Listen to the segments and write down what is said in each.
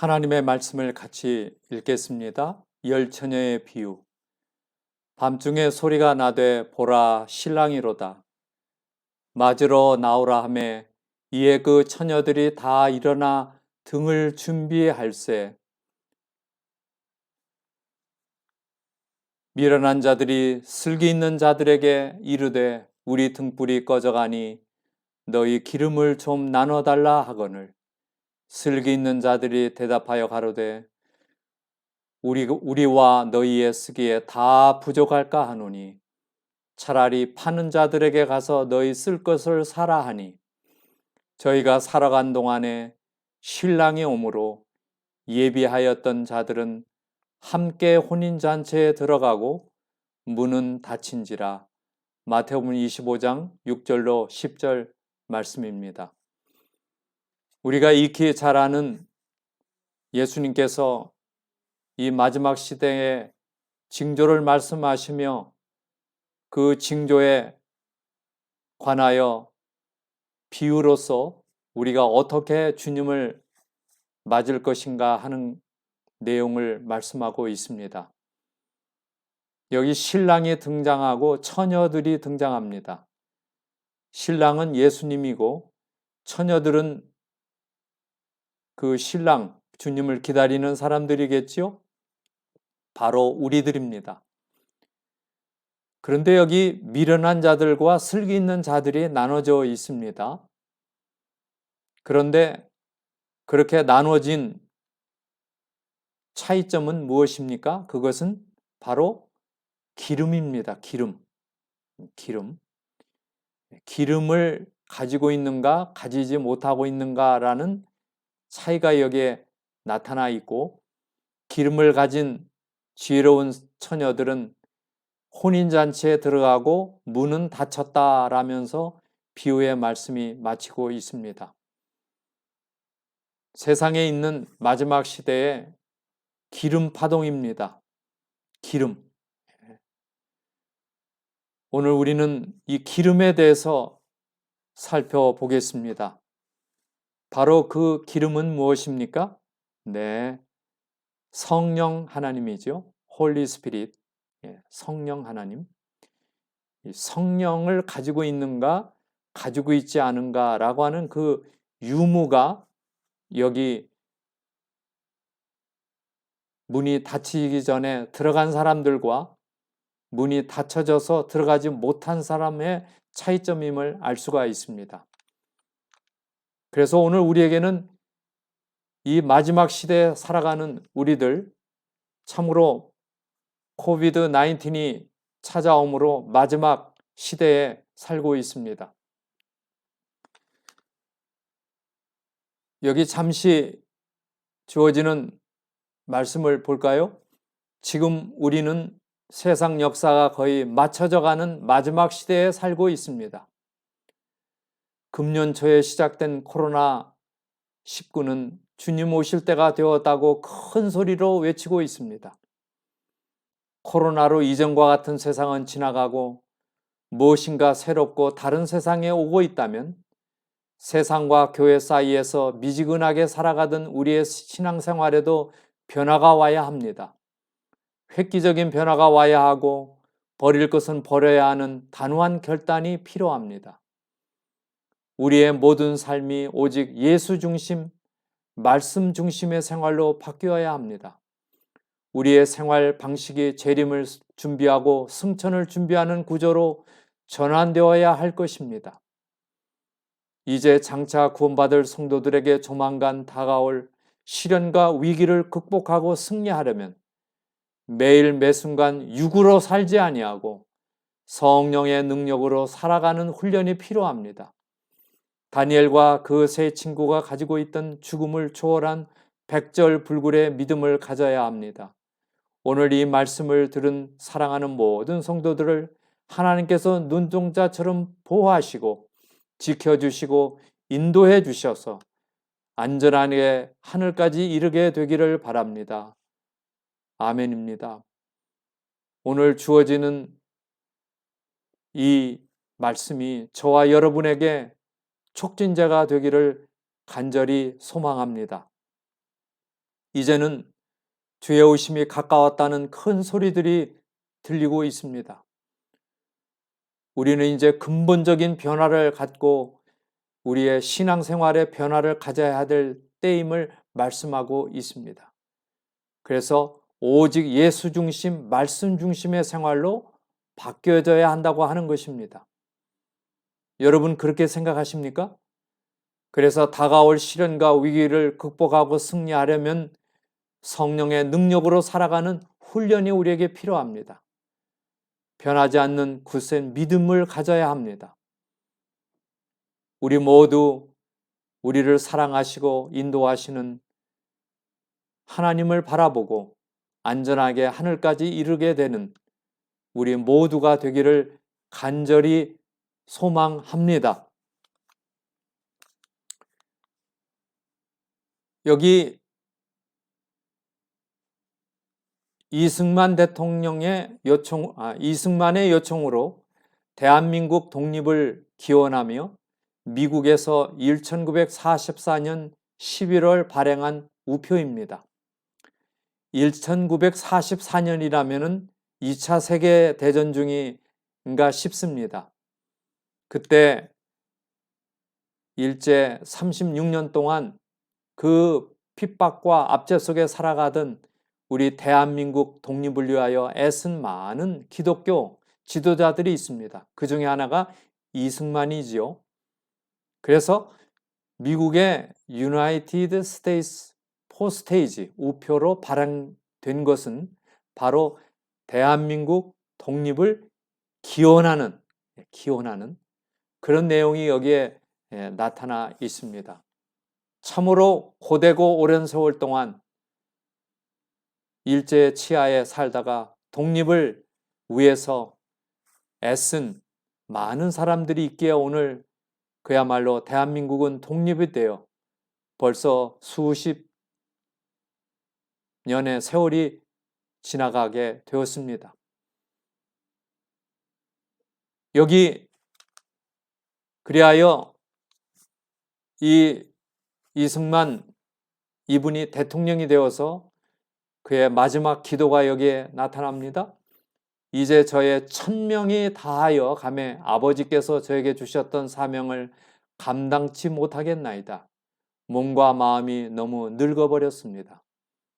하나님의 말씀을 같이 읽겠습니다. 열 처녀의 비유. 밤중에 소리가 나되 보라 신랑이로다. 맞으러 나오라 하매 이에 그 처녀들이 다 일어나 등을 준비할세. 미련한 자들이 슬기 있는 자들에게 이르되 우리 등불이 꺼져가니 너희 기름을 좀 나눠달라 하거늘. 슬기 있는 자들이 대답하여 가로되 우리, 우리와 너희의 쓰기에 다 부족할까 하노니 차라리 파는 자들에게 가서 너희 쓸 것을 사라 하니 저희가 살아간 동안에 신랑이 오므로 예비하였던 자들은 함께 혼인잔치에 들어가고 문은 닫힌지라 마태복음 25장 6절로 10절 말씀입니다. 우리가 익히 잘 아는 예수님께서 이 마지막 시대에 징조를 말씀하시며 그 징조에 관하여 비유로서 우리가 어떻게 주님을 맞을 것인가 하는 내용을 말씀하고 있습니다. 여기 신랑이 등장하고 처녀들이 등장합니다. 신랑은 예수님이고 처녀들은 그 신랑 주님을 기다리는 사람들이겠지요? 바로 우리들입니다. 그런데 여기 미련한 자들과 슬기 있는 자들이 나눠져 있습니다. 그런데 그렇게 나눠진 차이점은 무엇입니까? 그것은 바로 기름입니다. 기름. 기름. 기름을 가지고 있는가, 가지지 못하고 있는가라는 차이가 여기에 나타나 있고 기름을 가진 지혜로운 처녀들은 혼인잔치에 들어가고 문은 닫혔다라면서 비유의 말씀이 마치고 있습니다. 세상에 있는 마지막 시대에 기름 파동입니다. 기름. 오늘 우리는 이 기름에 대해서 살펴보겠습니다. 바로 그 기름은 무엇입니까? 네. 성령 하나님이죠. 홀리 스피릿. 예, 성령 하나님. 성령을 가지고 있는가, 가지고 있지 않은가라고 하는 그 유무가 여기 문이 닫히기 전에 들어간 사람들과 문이 닫혀져서 들어가지 못한 사람의 차이점임을 알 수가 있습니다. 그래서 오늘 우리에게는 이 마지막 시대에 살아가는 우리들 참으로 코비드 19이 찾아오므로 마지막 시대에 살고 있습니다. 여기 잠시 주어지는 말씀을 볼까요? 지금 우리는 세상 역사가 거의 맞춰져 가는 마지막 시대에 살고 있습니다. 금년 초에 시작된 코로나 19는 주님 오실 때가 되었다고 큰 소리로 외치고 있습니다. 코로나로 이전과 같은 세상은 지나가고 무엇인가 새롭고 다른 세상에 오고 있다면 세상과 교회 사이에서 미지근하게 살아가던 우리의 신앙생활에도 변화가 와야 합니다. 획기적인 변화가 와야 하고 버릴 것은 버려야 하는 단호한 결단이 필요합니다. 우리의 모든 삶이 오직 예수 중심, 말씀 중심의 생활로 바뀌어야 합니다. 우리의 생활 방식이 재림을 준비하고 승천을 준비하는 구조로 전환되어야 할 것입니다. 이제 장차 구원받을 성도들에게 조만간 다가올 시련과 위기를 극복하고 승리하려면 매일 매순간 육으로 살지 아니하고 성령의 능력으로 살아가는 훈련이 필요합니다. 다니엘과 그 세 친구가 가지고 있던 죽음을 초월한 백절불굴의 믿음을 가져야 합니다. 오늘 이 말씀을 들은 사랑하는 모든 성도들을 하나님께서 눈동자처럼 보호하시고 지켜주시고 인도해 주셔서 안전하게 하늘까지 이르게 되기를 바랍니다. 아멘입니다. 오늘 주어지는 이 말씀이 저와 여러분에게 촉진자가 되기를 간절히 소망합니다. 이제는 주의 오심이 가까웠다는 큰 소리들이 들리고 있습니다. 우리는 이제 근본적인 변화를 갖고 우리의 신앙생활의 변화를 가져야 될 때임을 말씀하고 있습니다. 그래서 오직 예수 중심, 말씀 중심의 생활로 바뀌어져야 한다고 하는 것입니다. 여러분 그렇게 생각하십니까? 그래서 다가올 시련과 위기를 극복하고 승리하려면 성령의 능력으로 살아가는 훈련이 우리에게 필요합니다. 변하지 않는 굳센 믿음을 가져야 합니다. 우리 모두 우리를 사랑하시고 인도하시는 하나님을 바라보고 안전하게 하늘까지 이르게 되는 우리 모두가 되기를 간절히 소망합니다. 여기 이승만 대통령의 요청, 아, 이승만의 요청으로 대한민국 독립을 기원하며 미국에서 1944년 11월 발행한 우표입니다. 1944년이라면은 2차 세계대전 중인가 싶습니다. 그때 일제 36년 동안 그 핍박과 압제 속에 살아가던 우리 대한민국 독립을 위하여 애쓴 많은 기독교 지도자들이 있습니다. 그 중에 하나가 이승만이지요. 그래서 미국의 United States 포스테이지 우표로 발행된 것은 바로 대한민국 독립을 기원하는 예, 기원하는 그런 내용이 여기에 예, 나타나 있습니다. 참으로 고되고 오랜 세월 동안 일제 치하에 살다가 독립을 위해서 애쓴 많은 사람들이 있기에 오늘 그야말로 대한민국은 독립이 되어 벌써 수십 년의 세월이 지나가게 되었습니다. 여기 그리하여 이 이승만 이분이 대통령이 되어서 그의 마지막 기도가 여기에 나타납니다. 이제 저의 천명이 다하여 감에 아버지께서 저에게 주셨던 사명을 감당치 못하겠나이다. 몸과 마음이 너무 늙어버렸습니다.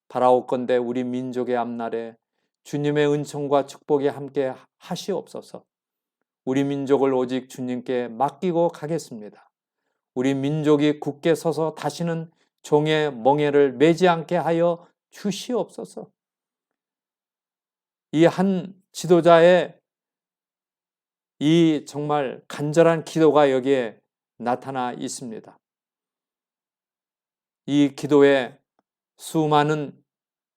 바라옵건대 우리 민족의 앞날에 주님의 은총과 축복이 함께 하시옵소서. 우리 민족을 오직 주님께 맡기고 가겠습니다. 우리 민족이 굳게 서서 다시는 종의 멍에를 매지 않게 하여 주시옵소서. 이 한 지도자의 이 정말 간절한 기도가 여기에 나타나 있습니다. 이 기도에 수많은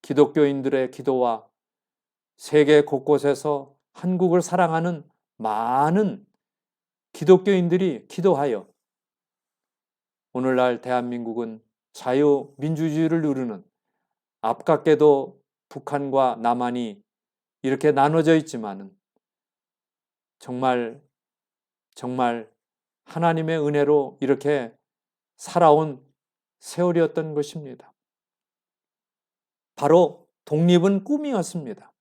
기독교인들의 기도와 세계 곳곳에서 한국을 사랑하는 많은 기독교인들이 기도하여 오늘날 대한민국은 자유민주주의를 누르는 앞깝게도 북한과 남한이 이렇게 나눠져 있지만은 정말 정말 하나님의 은혜로 이렇게 살아온 세월이었던 것입니다. 바로 독립은 꿈이었습니다.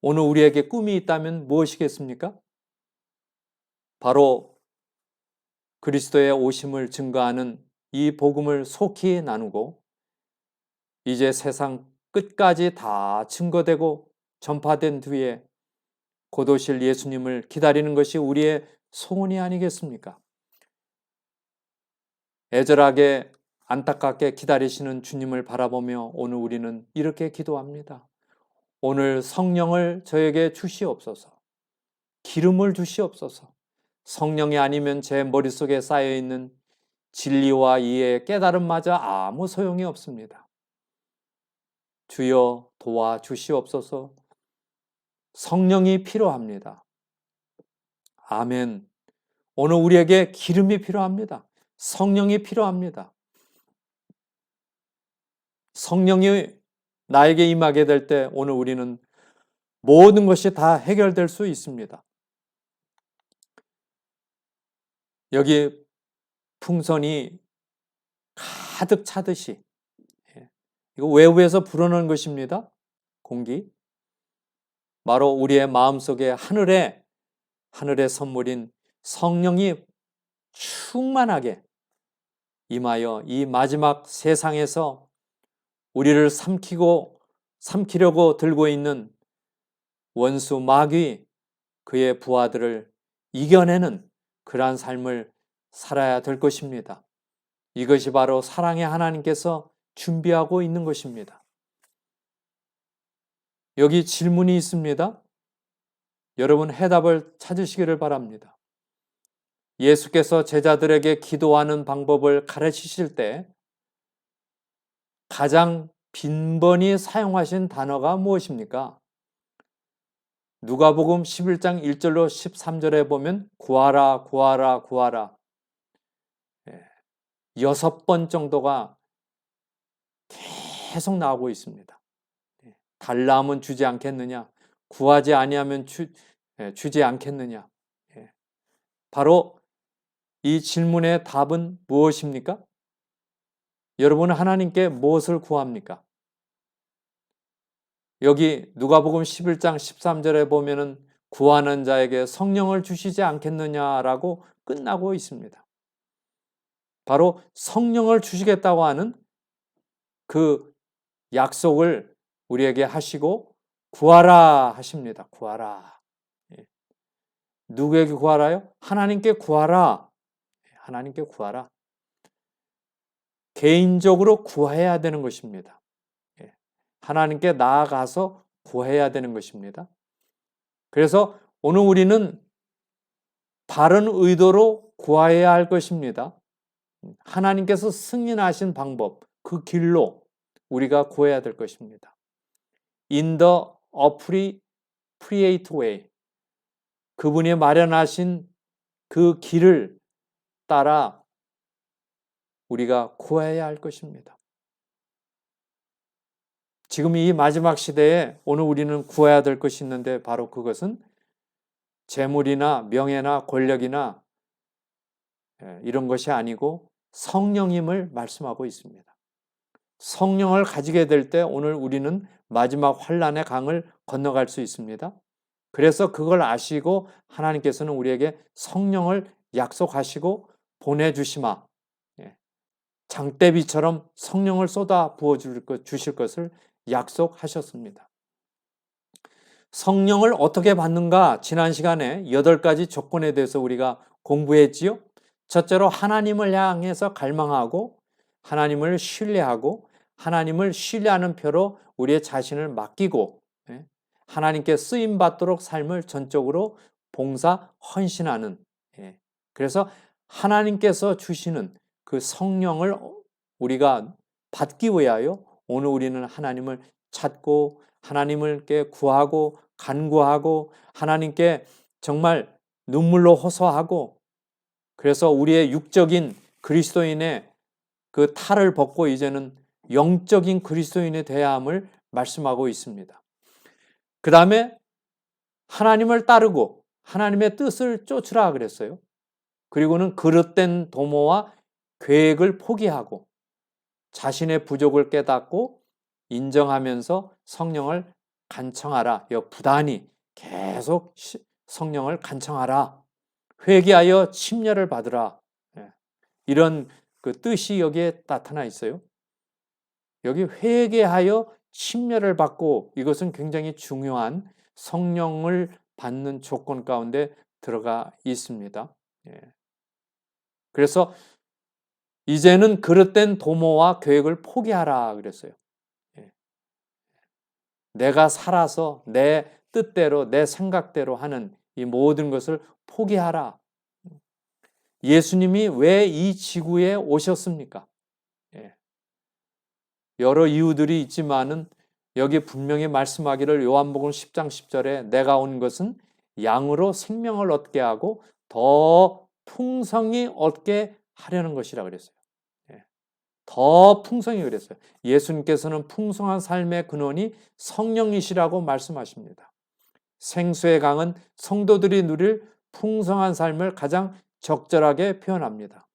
오늘 우리에게 꿈이 있다면 무엇이겠습니까? 바로 그리스도의 오심을 증거하는 이 복음을 속히 나누고 이제 세상 끝까지 다 증거되고 전파된 뒤에 곧 오실 예수님을 기다리는 것이 우리의 소원이 아니겠습니까? 애절하게 안타깝게 기다리시는 주님을 바라보며 오늘 우리는 이렇게 기도합니다. 오늘 성령을 저에게 주시옵소서. 기름을 주시옵소서. 성령이 아니면 제 머릿속에 쌓여 있는 진리와 이해, 깨달음마저 아무 소용이 없습니다. 주여 도와 주시옵소서. 성령이 필요합니다. 아멘. 오늘 우리에게 기름이 필요합니다. 성령이 필요합니다. 성령이 나에게 임하게 될 때 오늘 우리는 모든 것이 다 해결될 수 있습니다. 여기 풍선이 가득 차듯이 이거 외부에서 불어넣은 것입니다. 공기. 바로 우리의 마음속에 하늘의 하늘의 선물인 성령이 충만하게 임하여 이 마지막 세상에서 우리를 삼키고 삼키려고 들고 있는 원수 마귀 그의 부하들을 이겨내는 그러한 삶을 살아야 될 것입니다. 이것이 바로 사랑의 하나님께서 준비하고 있는 것입니다. 여기 질문이 있습니다. 여러분 해답을 찾으시기를 바랍니다. 예수께서 제자들에게 기도하는 방법을 가르치실 때 가장 빈번히 사용하신 단어가 무엇입니까? 누가복음 11장 1절로 13절에 보면 구하라 구하라 구하라 예, 여섯 번 정도가 계속 나오고 있습니다. 예, 달라 하면 주지 않겠느냐? 구하지 아니하면 주, 예, 주지 않겠느냐? 바로 이 질문의 답은 무엇입니까? 여러분은 하나님께 무엇을 구합니까? 여기 누가복음 11장 13절에 보면은 구하는 자에게 성령을 주시지 않겠느냐라고 끝나고 있습니다. 바로 성령을 주시겠다고 하는 그 약속을 우리에게 하시고 구하라 하십니다. 구하라. 예. 누구에게 구하라요? 하나님께 구하라. 하나님께 구하라. 개인적으로 구해야 되는 것입니다. 예. 하나님께 나아가서 구해야 되는 것입니다. 그래서 오늘 우리는 바른 의도로 구해야 할 것입니다. 하나님께서 승인하신 방법, 그 길로 우리가 구해야 될 것입니다. In the appropriate way. 그분이 마련하신 그 길을 따라 우리가 구해야 할 것입니다. 지금 이 마지막 시대에 오늘 우리는 구해야 될 것이 있는데 바로 그것은 재물이나 명예나 권력이나 예, 이런 것이 아니고 성령임을 말씀하고 있습니다. 성령을 가지게 될 때 오늘 우리는 마지막 환란의 강을 건너갈 수 있습니다. 그래서 그걸 아시고 하나님께서는 우리에게 성령을 약속하시고 보내주시마. 예. 장대비처럼 성령을 쏟아 부어 주실 것을 약속하셨습니다. 성령을 어떻게 받는가? 지난 시간에 여덟 가지 조건에 대해서 우리가 공부했지요. 첫째로 하나님을 향해서 갈망하고 하나님을 신뢰하고 하나님을 신뢰하는 표로 우리의 자신을 맡기고 예. 하나님께 쓰임 받도록 삶을 전적으로 봉사 헌신하는 예. 그래서 하나님께서 주시는 그 성령을 우리가 받기 위하여 오늘 우리는 하나님을 찾고 하나님께 구하고 간구하고 하나님께 정말 눈물로 호소하고 그래서 우리의 육적인 그리스도인의 그 탈을 벗고 이제는 영적인 그리스도인의 대함을 말씀하고 있습니다. 그 다음에 하나님을 따르고 하나님의 뜻을 쫓으라 그랬어요. 그리고는 그릇된 도모와 계획을 포기하고 자신의 부족을 깨닫고 인정하면서 성령을 간청하라. 여 부단히 계속 성령을 간청하라. 회개하여 침례를 받으라. 예. 이런 그 뜻이 여기에 나타나 있어요. 여기 회개하여 침례를 받고 이것은 굉장히 중요한 성령을 받는 조건 가운데 들어가 있습니다. 예. 그래서 이제는 그릇된 도모와 계획을 포기하라 그랬어요. 예. 내가 살아서 내 뜻대로 내 생각대로 하는 이 모든 것을 포기하라. 예수님이 왜 이 지구에 오셨습니까? 예. 여러 이유들이 있지만은 여기 분명히 말씀하기를 요한복음 10장 10절에 내가 온 것은 양으로 생명을 얻게 하고 더 풍성히 얻게 하려는 것이라 그랬어요. 예. 더 풍성히 그랬어요. 예수님께서는 풍성한 삶의 근원이 성령이시라고 말씀하십니다. 생수의 강은 성도들이 누릴 풍성한 삶을 가장 적절하게 표현합니다.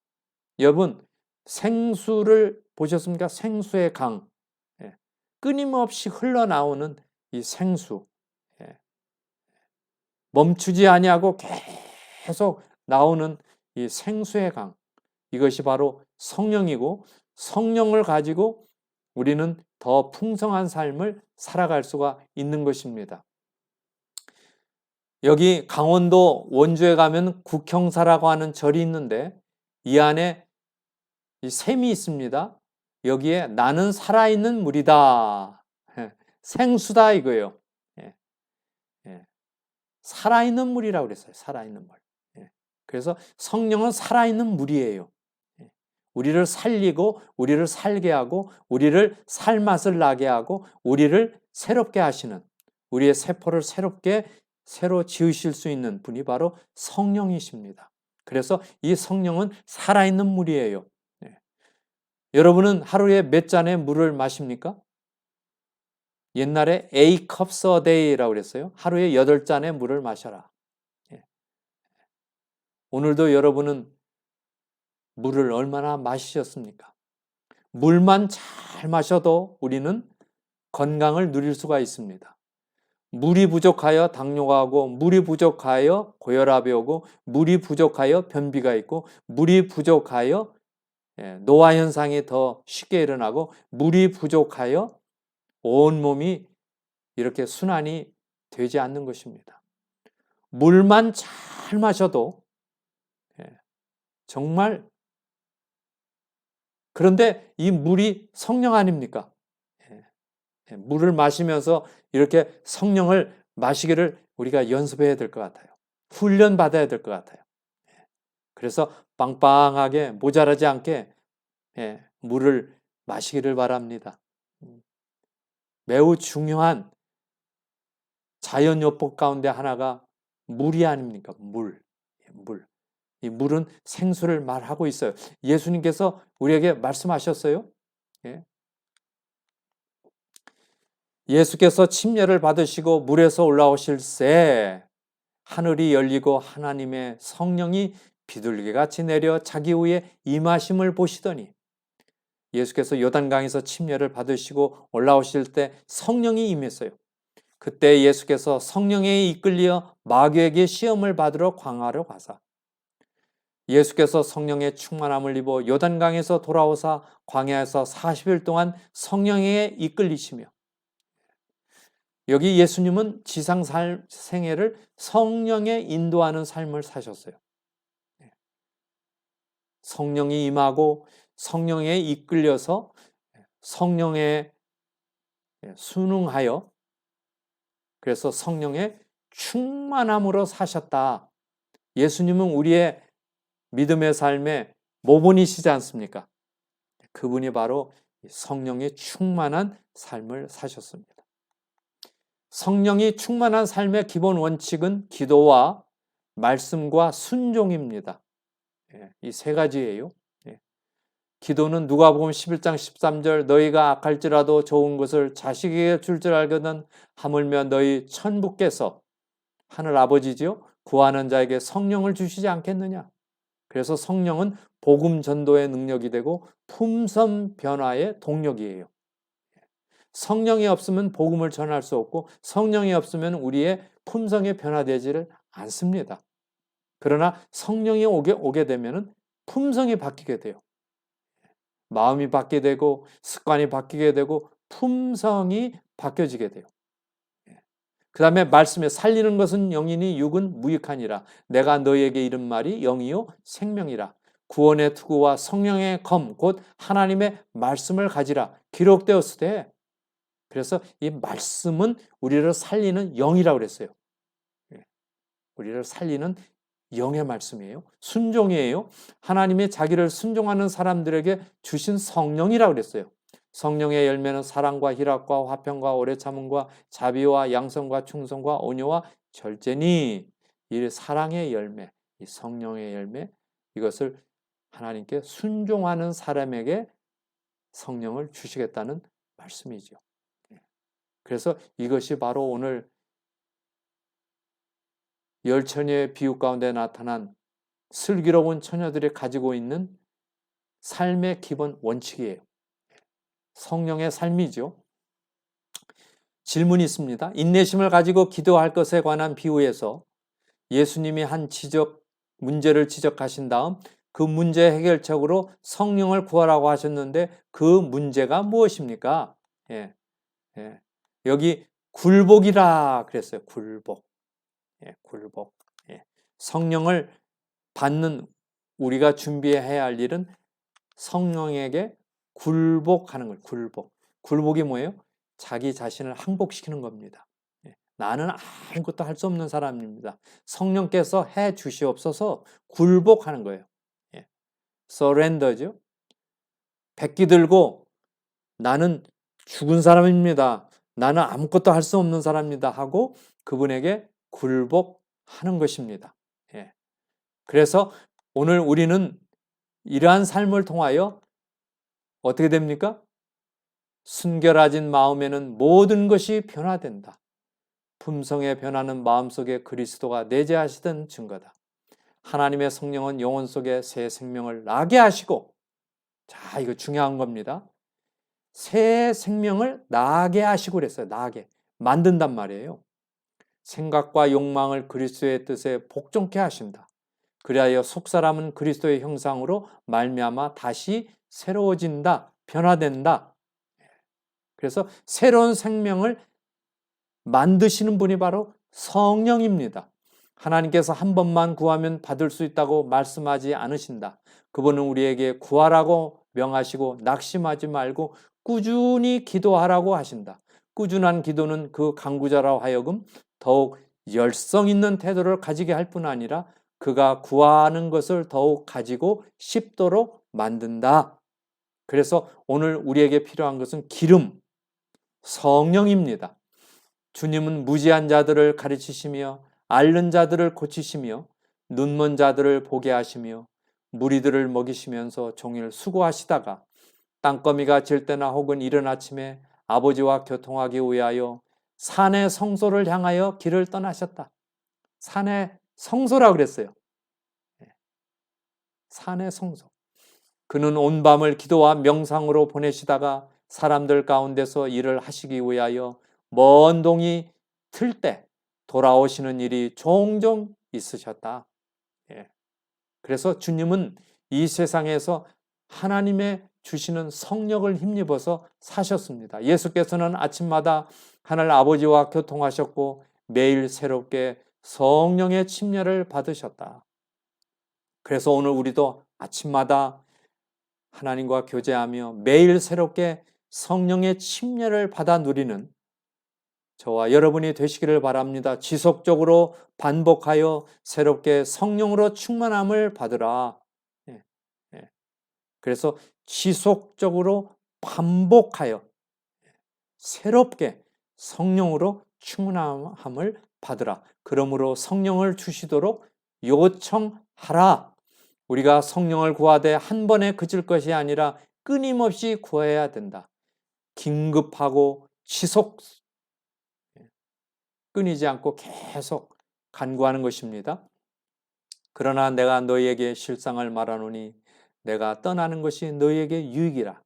여러분, 생수를 보셨습니까? 생수의 강. 예. 끊임없이 흘러나오는 이 생수. 예. 멈추지 아니하고 계속 나오는 이 생수의 강. 이것이 바로 성령이고 성령을 가지고 우리는 더 풍성한 삶을 살아갈 수가 있는 것입니다. 여기 강원도 원주에 가면 국형사라고 하는 절이 있는데 이 안에 이 샘이 있습니다. 여기에 나는 살아있는 물이다. 예, 생수다 이거예요. 예, 예. 살아있는 물이라고 그랬어요. 살아있는 물. 그래서 성령은 살아있는 물이에요. 우리를 살리고 우리를 살게 하고 우리를 살맛을 나게 하고 우리를 새롭게 하시는 우리의 세포를 새롭게 새로 지으실 수 있는 분이 바로 성령이십니다. 그래서 이 성령은 살아있는 물이에요. 네. 여러분은 하루에 몇 잔의 물을 마십니까? 옛날에 A cups a day라고 그랬어요. 하루에 8잔의 물을 마셔라. 네. 오늘도 여러분은 물을 얼마나 마시셨습니까? 물만 잘 마셔도 우리는 건강을 누릴 수가 있습니다. 물이 부족하여 당뇨가 오고 물이 부족하여 고혈압이 오고 물이 부족하여 변비가 있고 물이 부족하여 예, 노화 현상이 더 쉽게 일어나고 물이 부족하여 온 몸이 이렇게 순환이 되지 않는 것입니다. 물만 잘 마셔도 예, 정말 그런데 이 물이 성령 아닙니까? 예, 예, 물을 마시면서 이렇게 성령을 마시기를 우리가 연습해야 될 것 같아요. 훈련 받아야 될 것 같아요. 예, 그래서 빵빵하게 모자라지 않게 물을 마시기를 바랍니다. 음, 매우 중요한 자연요법 가운데 하나가 물이 아닙니까? 물. 물. 이 물은 생수를 말하고 있어요. 예수님께서 우리에게 말씀하셨어요. 예. 예수께서 침례를 받으시고 물에서 올라오실 새 하늘이 열리고 하나님의 성령이 비둘기같이 내려 자기 위에 임하심을 보시더니 예수께서 요단강에서 침례를 받으시고 올라오실 때 성령이 임했어요. 그때 예수께서 성령에 이끌려 마귀에게 시험을 받으러 광화로 가사 예수께서 성령의 충만함을 입어 요단강에서 돌아오사 광야에서 40일 동안 성령에 이끌리시며 여기 예수님은 지상 살 생애를 성령에 인도하는 삶을 사셨어요. 네. 성령이 임하고 성령에 이끌려서 성령에 순응하여 그래서 성령의 충만함으로 사셨다. 예수님은 우리의 믿음의 삶의 모본이시지 않습니까? 그분이 바로 성령의 충만한 삶을 사셨습니다. 성령이 충만한 삶의 기본 원칙은 기도와 말씀과 순종입니다. 예, 이세 가지예요. 예. 기도는 누가복음 11장 13절 너희가 악할지라도 좋은 것을 자식에게 줄 줄 알거든 하물며 너희 천부께서 하늘 아버지지요 구하는 자에게 성령을 주시지 않겠느냐 그래서 성령은 복음 전도의 능력이 되고 품성 변화의 동력이에요. 성령이 없으면 복음을 전할 수 없고 성령이 없으면 우리의 품성이 변화되지를 않습니다. 그러나 성령이 오게, 오게 되면 품성이 바뀌게 돼요. 마음이 바뀌게 되고 습관이 바뀌게 되고 품성이 바뀌어지게 돼요. 그 다음에 말씀에 살리는 것은 영이니 육은 무익하니라. 내가 너에게 이른 말이 영이요 생명이라. 구원의 투구와 성령의 검, 곧 하나님의 말씀을 가지라. 기록되었을 때, 그래서 이 말씀은 우리를 살리는 영이라고 그랬어요. 예. 우리를 살리는 영의 말씀이에요. 순종이에요. 하나님의 자기를 순종하는 사람들에게 주신 성령이라고 그랬어요. 성령의 열매는 사랑과 희락과 화평과 오래 참음과 자비와 양성과 충성과 온유와 절제니 이 사랑의 열매, 이 성령의 열매 이것을 하나님께 순종하는 사람에게 성령을 주시겠다는 말씀이죠. 예. 그래서 이것이 바로 오늘 열 처녀의 비유 가운데 나타난 슬기로운 처녀들이 가지고 있는 삶의 기본 원칙이에요. 성령의 삶이죠. 질문이 있습니다. 인내심을 가지고 기도할 것에 관한 비유에서 예수님이 한 지적 문제를 지적하신 다음 그 문제 해결책으로 성령을 구하라고 하셨는데 그 문제가 무엇입니까? 예, 예. 여기 굴복이라 그랬어요. 굴복. 예, 굴복. 예. 성령을 받는 우리가 준비해야 할 일은 성령에게 굴복하는 거예요. 굴복. 굴복이 뭐예요? 자기 자신을 항복시키는 겁니다. 예. 나는 아무것도 할 수 없는 사람입니다. 성령께서 해 주시옵소서 굴복하는 거예요. 예. surrender죠. 백기 들고 나는 죽은 사람입니다. 나는 아무것도 할 수 없는 사람입니다. 하고 그분에게 굴복하는 것입니다. 예. 그래서 오늘 우리는 이러한 삶을 통하여 어떻게 됩니까? 순결해진 마음에는 모든 것이 변화된다. 품성에 변하는 마음 속에 그리스도가 내재하시던 증거다. 하나님의 성령은 영혼 속에 새 생명을 나게 하시고 자, 이거 중요한 겁니다. 새 생명을 나게 하시고 그랬어요. 나게 만든단 말이에요. 생각과 욕망을 그리스도의 뜻에 복종케 하신다. 그리하여 속사람은 그리스도의 형상으로 말미암아 다시 새로워진다, 변화된다. 그래서 새로운 생명을 만드시는 분이 바로 성령입니다. 하나님께서 한 번만 구하면 받을 수 있다고 말씀하지 않으신다. 그분은 우리에게 구하라고 명하시고 낙심하지 말고 꾸준히 기도하라고 하신다. 꾸준한 기도는 그 강구자라 하여금 더욱 열성 있는 태도를 가지게 할 뿐 아니라 그가 구하는 것을 더욱 가지고 싶도록 만든다. 그래서 오늘 우리에게 필요한 것은 기름, 성령입니다. 주님은 무지한 자들을 가르치시며 앓는 자들을 고치시며 눈먼 자들을 보게 하시며 무리들을 먹이시면서 종일 수고하시다가 땅거미가 질 때나 혹은 이른 아침에 아버지와 교통하기 위하여 산의 성소를 향하여 길을 떠나셨다. 산의 성소라 그랬어요. 예. 산의 성소. 그는 온 밤을 기도와 명상으로 보내시다가 사람들 가운데서 일을 하시기 위하여 먼 동이 틀 때 돌아오시는 일이 종종 있으셨다. 예. 그래서 주님은 이 세상에서 하나님의 주시는 성령을 힘입어서 사셨습니다. 예수께서는 아침마다 하늘 아버지와 교통하셨고 매일 새롭게 성령의 침례를 받으셨다. 그래서 오늘 우리도 아침마다 하나님과 교제하며 매일 새롭게 성령의 침례를 받아 누리는 저와 여러분이 되시기를 바랍니다. 지속적으로 반복하여 새롭게 성령으로 충만함을 받으라. 예, 예. 그래서 지속적으로 반복하여 새롭게 성령으로 충만함을 받으라. 그러므로 성령을 주시도록 요청하라. 우리가 성령을 구하되 한 번에 그칠 것이 아니라 끊임없이 구해야 된다. 긴급하고 지속 끊이지 않고 계속 간구하는 것입니다. 그러나 내가 너희에게 실상을 말하노니 내가 떠나는 것이 너희에게 유익이라.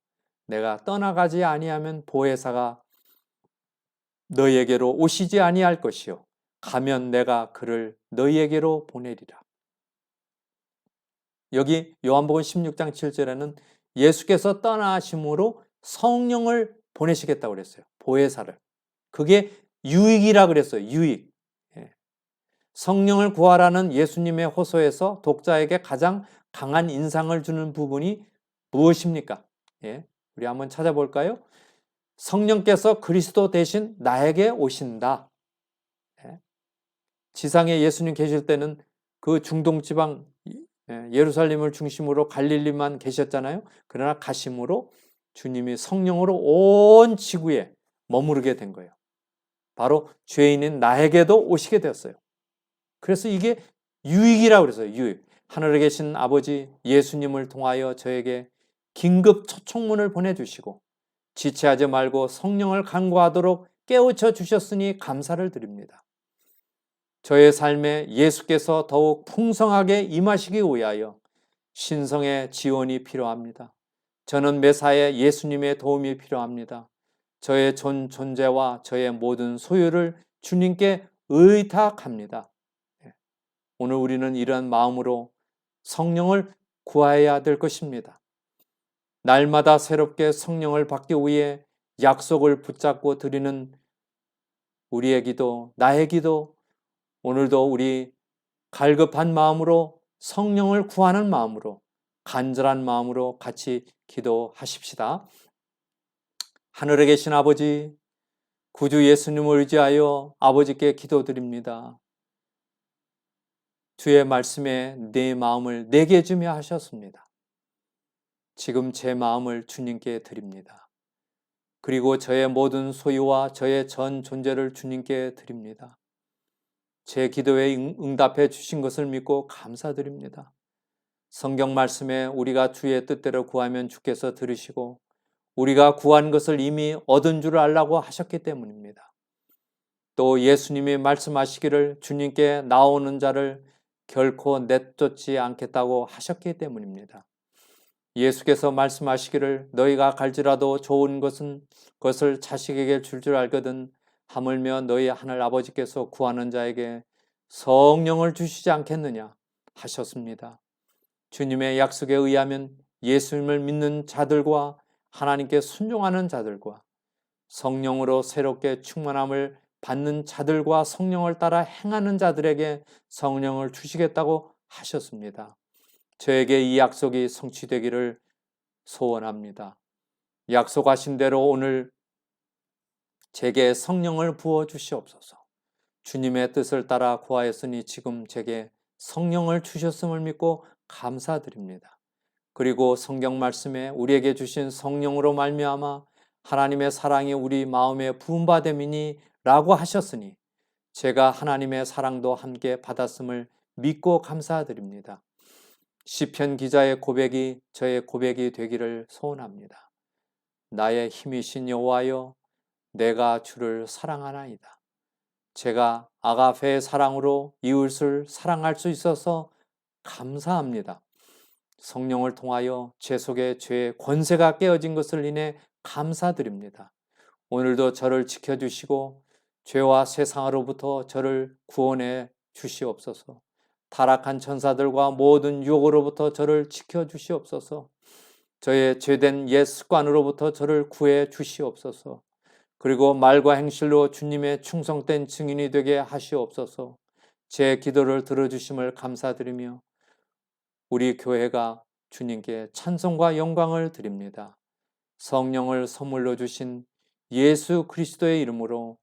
내가 떠나가지 아니하면 보혜사가 너희에게로 오시지 아니할 것이요 가면 내가 그를 너희에게로 보내리라. 여기 요한복음 16장 7절에는 예수께서 떠나심으로 성령을 보내시겠다고 그랬어요. 보혜사를. 그게 유익이라 그랬어요. 유익. 예. 성령을 구하라는 예수님의 호소에서 독자에게 가장 강한 인상을 주는 부분이 무엇입니까? 예. 우리 한번 찾아볼까요? 성령께서 그리스도 대신 나에게 오신다. 예. 지상에 예수님 계실 때는 그 중동 지방 예, 예루살렘을 중심으로 갈릴리만 계셨잖아요. 그러나 가심으로 주님이 성령으로 온 지구에 머무르게 된 거예요. 바로 죄인인 나에게도 오시게 되었어요. 그래서 이게 유익이라고 그랬어요. 유익. 하늘에 계신 아버지 예수님을 통하여 저에게 긴급 초청문을 보내주시고 지체하지 말고 성령을 간구하도록 깨우쳐 주셨으니 감사를 드립니다. 저의 삶에 예수께서 더욱 풍성하게 임하시기 위하여 신성의 지원이 필요합니다. 저는 매사에 예수님의 도움이 필요합니다. 저의 전 존재와 저의 모든 소유를 주님께 의탁합니다. 예. 오늘 우리는 이러한 마음으로 성령을 구해야 될 것입니다. 날마다 새롭게 성령을 받기 위해 약속을 붙잡고 드리는 우리의 기도, 나의 기도, 오늘도 우리 갈급한 마음으로 성령을 구하는 마음으로 간절한 마음으로 같이 기도하십시다. 하늘에 계신 아버지, 구주 예수님을 의지하여 아버지께 기도드립니다. 주의 말씀에 내 마음을 내게 주며 하셨습니다. 지금 제 마음을 주님께 드립니다. 그리고 저의 모든 소유와 저의 전 존재를 주님께 드립니다. 제 기도에 응답해 주신 것을 믿고 감사드립니다. 성경 말씀에 우리가 주의 뜻대로 구하면 주께서 들으시고 우리가 구한 것을 이미 얻은 줄 알라고 하셨기 때문입니다. 또 예수님이 말씀하시기를 주님께 나오는 자를 결코 내쫓지 않겠다고 하셨기 때문입니다. 예수께서 말씀하시기를 너희가 갈지라도 좋은 것은 것을 자식에게 줄 줄 알거든 하물며 너희 하늘 아버지께서 구하는 자에게 성령을 주시지 않겠느냐 하셨습니다. 주님의 약속에 의하면 예수님을 믿는 자들과 하나님께 순종하는 자들과 성령으로 새롭게 충만함을 받는 자들과 성령을 따라 행하는 자들에게 성령을 주시겠다고 하셨습니다. 저에게 이 약속이 성취되기를 소원합니다. 약속하신 대로 오늘 제게 성령을 부어 주시옵소서. 주님의 뜻을 따라 구하였으니 지금 제게 성령을 주셨음을 믿고 감사드립니다. 그리고 성경 말씀에 우리에게 주신 성령으로 말미암아 하나님의 사랑이 우리 마음에 부음받음이니 라고 하셨으니 제가 하나님의 사랑도 함께 받았음을 믿고 감사드립니다. 시편 기자의 고백이 저의 고백이 되기를 소원합니다. 나의 힘이신 여호와여 내가 주를 사랑하나이다. 제가 아가페의 사랑으로 이웃을 사랑할 수 있어서 감사합니다. 성령을 통하여 제 속에 죄의 권세가 깨어진 것을 인해 감사드립니다. 오늘도 저를 지켜주시고 죄와 세상으로부터 저를 구원해 주시옵소서. 타락한 천사들과 모든 유혹으로부터 저를 지켜 주시옵소서. 저의 죄된 옛 습관으로부터 저를 구해 주시옵소서. 그리고 말과 행실로 주님의 충성된 증인이 되게 하시옵소서. 제 기도를 들어주심을 감사드리며 우리 교회가 주님께 찬송과 영광을 드립니다. 성령을 선물로 주신 예수 그리스도의 이름으로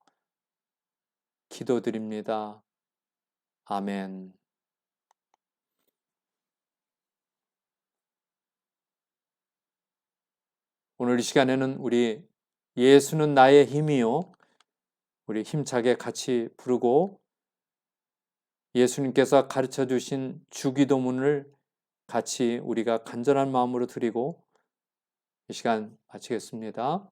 기도드립니다. 아멘. 오늘 이 시간에는 우리 예수는 나의 힘이요. 우리 힘차게 같이 부르고 예수님께서 가르쳐 주신 주기도문을 같이 우리가 간절한 마음으로 드리고 이 시간 마치겠습니다.